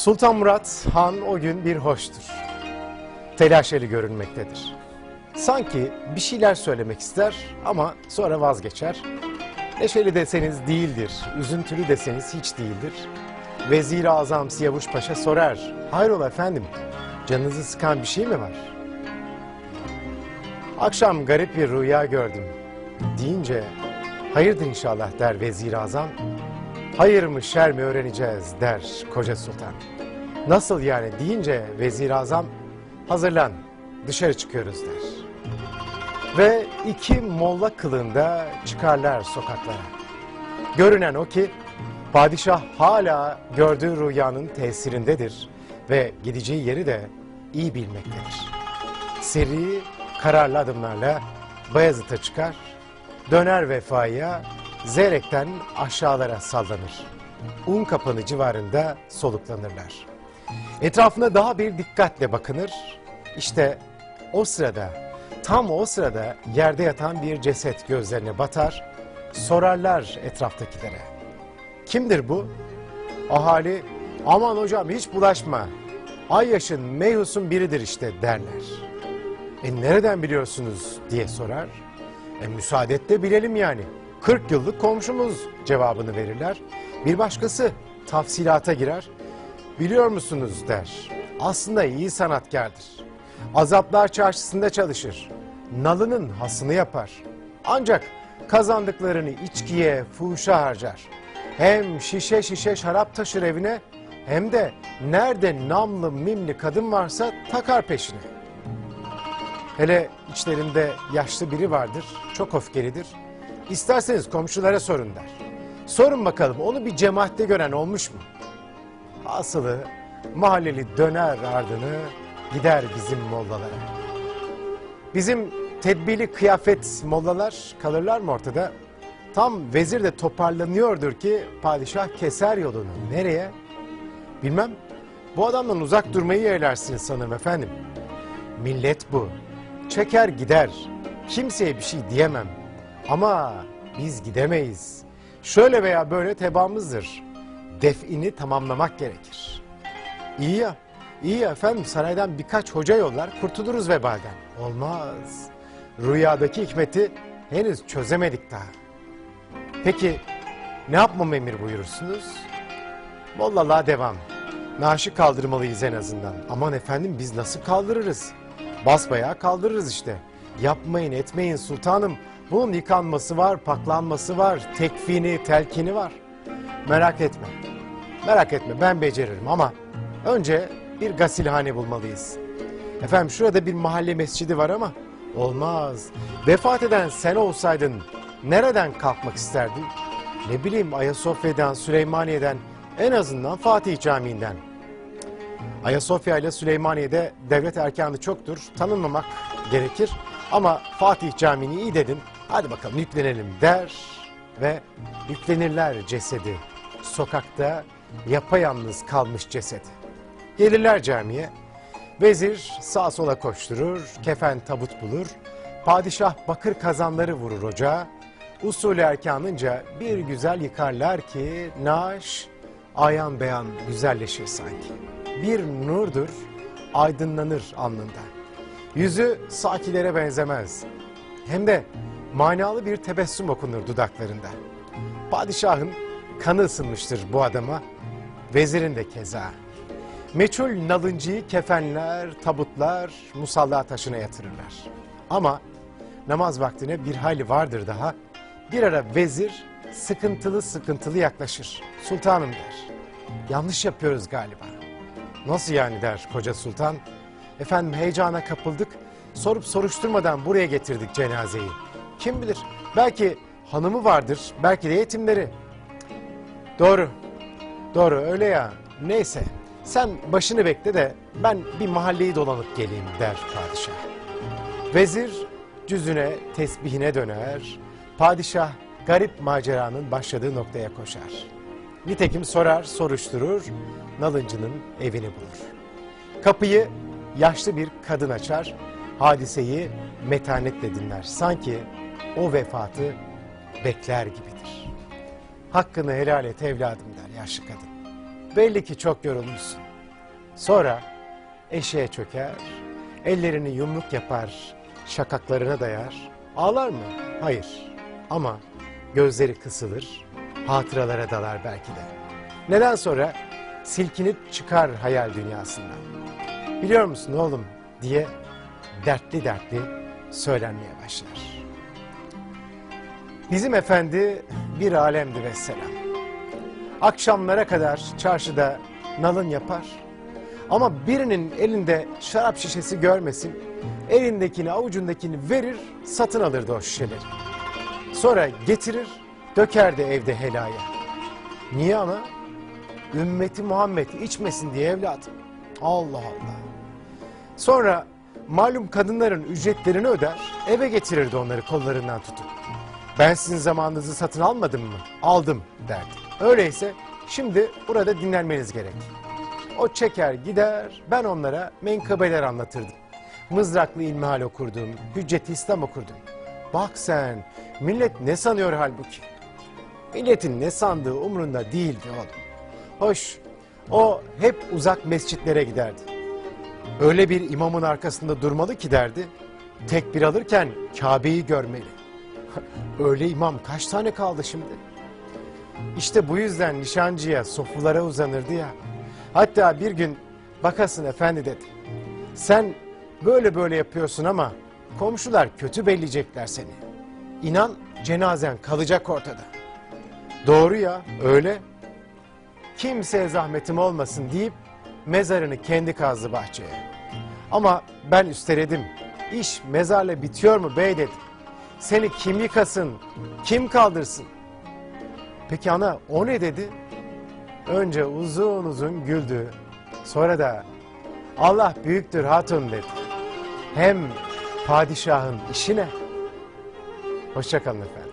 Sultan Murat Han o gün bir hoştur. Telaşeli görünmektedir. Sanki bir şeyler söylemek ister ama sonra vazgeçer. Neşeli deseniz değildir, üzüntülü deseniz hiç değildir. Vezir-i Azam Siyavuş Paşa sorar. Hayrola efendim, canınızı sıkan bir şey mi var? Akşam garip bir rüya gördüm. Deyince hayırdır inşallah der Vezir-i Azam. Hayır mı şer mi öğreneceğiz der koca sultan. Nasıl yani deyince Vezir-i Azam hazırlan dışarı çıkıyoruz der. Ve iki molla kılığında çıkarlar sokaklara. Görünen o ki padişah hala gördüğü rüyanın tesirindedir ve gideceği yeri de iyi bilmektedir. Seri, kararlı adımlarla Bayezid'e çıkar, döner vefaya, Zeyrek'ten aşağılara sallanır. Un kapanı civarında soluklanırlar. Etrafına daha bir dikkatle bakınır. İşte o sırada, tam o sırada yerde yatan bir ceset gözlerine batar. Sorarlar etraftakilere. Kimdir bu? Ahali, aman hocam hiç bulaşma. Ayyaş'ın meyhusun biridir işte derler. E nereden biliyorsunuz diye sorar. E müsaade et de bilelim yani. 40 yıllık komşumuz cevabını verirler. Bir başkası tafsilata girer. Biliyor musunuz der. Aslında iyi sanatkardır. Azaplar çarşısında çalışır. Nalının hasını yapar. Ancak kazandıklarını içkiye, fuhuşa harcar. Hem şişe şişe şarap taşır evine hem de nerede namlı mimli kadın varsa takar peşine. Hele içlerinde yaşlı biri vardır, çok öfkelidir. İsterseniz komşulara sorun der. Sorun bakalım onu bir cemaatte gören olmuş mu? Asılı mahalleli döner ardını gider bizim mollalara. Bizim tedbirli kıyafet mollalar kalırlar mı ortada? Tam vezir de toparlanıyordur ki padişah keser yolunu. Nereye? Bilmem. Bu adamdan uzak durmayı yeğlersiniz sanırım efendim. Millet bu. Çeker gider. Kimseye bir şey diyemem. Ama biz gidemeyiz. Şöyle veya böyle tebamızdır. Defini tamamlamak gerekir. İyi ya, iyi ya efendim saraydan birkaç hoca yollar kurtuluruz vebalden. Olmaz. Rüyadaki hikmeti henüz çözemedik daha. Peki ne yapmamı emir buyurursunuz? Mollalığa devam. Naaşı kaldırmalıyız en azından. Aman efendim biz nasıl kaldırırız? Basbayağı kaldırırız işte. Yapmayın etmeyin sultanım. Bunun yıkanması var, paklanması var, tekfini, telkini var. Merak etme. Merak etme ben beceririm ama önce bir gasilhane bulmalıyız. Efendim şurada bir mahalle mescidi var ama olmaz. Vefat eden sen olsaydın nereden kalkmak isterdin? Ne bileyim Ayasofya'dan, Süleymaniye'den, en azından Fatih Camii'nden. Ayasofya ile Süleymaniye'de devlet erkanı çoktur. Tanınmamak gerekir. Ama Fatih Camii'ni iyi dedin. Hadi bakalım yüklenelim der ve yüklenirler cesedi. Sokakta yapayalnız kalmış cesedi. Gelirler camiye. Vezir sağa sola koşturur, kefen tabut bulur. Padişah bakır kazanları vurur ocağa. Usulü erkanınca bir güzel yıkarlar ki naaş ayan beyan güzelleşir sanki. Bir nurdur, aydınlanır alnında. Yüzü sakilere benzemez. Hem de manalı bir tebessüm okunur dudaklarında. Padişahın kanı ısınmıştır bu adama, vezirin de keza. Meçhul nalıncıyı kefenler, tabutlar, musalla taşına yatırırlar. Ama namaz vaktine bir hayli vardır daha. Bir ara vezir sıkıntılı sıkıntılı yaklaşır. Sultanım der. Yanlış yapıyoruz galiba. Nasıl yani der koca sultan. Efendim heyecana kapıldık. Sorup soruşturmadan buraya getirdik cenazeyi. Kim bilir belki hanımı vardır, belki de yetimleri. Doğru, doğru öyle ya. Neyse sen başını bekle de ben bir mahalleyi dolanıp geleyim der padişah. Vezir cüzüne, tesbihine döner. Padişah garip maceranın başladığı noktaya koşar. Nitekim sorar, soruşturur, nalıncının evini bulur. Kapıyı yaşlı bir kadın açar, hadiseyi metanetle dinler. Sanki o vefatı bekler gibidir. Hakkını helal et evladım der yaşlı kadın. Belli ki çok yorulmuşsun. Sonra eşeğe çöker, ellerini yumruk yapar, şakaklarına dayar. Ağlar mı? Hayır. Ama gözleri kısılır, hatıralara dalar belki de. Neden sonra silkinip çıkar hayal dünyasından. Biliyor musun oğlum diye dertli dertli söylenmeye başlar. Bizim efendi bir alemdi vesselam. Akşamlara kadar çarşıda nalın yapar. Ama birinin elinde şarap şişesi görmesin, elindekini avucundakini verir, satın alırdı o şişeleri. Sonra getirir, dökerdi evde helaya. Niye ana? Ümmeti Muhammed içmesin diye evladım. Allah Allah. Sonra malum kadınların ücretlerini öder, eve getirirdi onları kollarından tutup. Ben sizin zamanınızı satın almadım mı? Aldım derdi. Öyleyse şimdi burada dinlenmeniz gerek. O çeker gider, ben onlara menkıbeler anlatırdım. Mızraklı ilmihal okurdum, hüccet İslam okurdum. Bak sen, millet ne sanıyor halbuki? Milletin ne sandığı umrunda değildi oğlum. Hoş, o hep uzak mescitlere giderdi. Öyle bir imamın arkasında durmalı ki derdi, tekbir alırken Kabe'yi görmeli. Öyle imam kaç tane kaldı şimdi? İşte bu yüzden nişancıya, sofulara uzanırdı ya. Hatta bir gün bakasın efendi dedi. Sen böyle böyle yapıyorsun ama komşular kötü belleyecekler seni. İnan cenazen kalacak ortada. Doğru ya öyle. Kimseye zahmetim olmasın deyip mezarını kendi kazdı bahçeye. Ama ben üsteledim. İş mezarla bitiyor mu bey dedi. Seni kim yıkasın, kim kaldırsın? Peki ana o ne dedi? Önce uzun uzun güldü. Sonra da Allah büyüktür hatun dedi. Hem padişahın işi ne? Hoşçakalın efendim.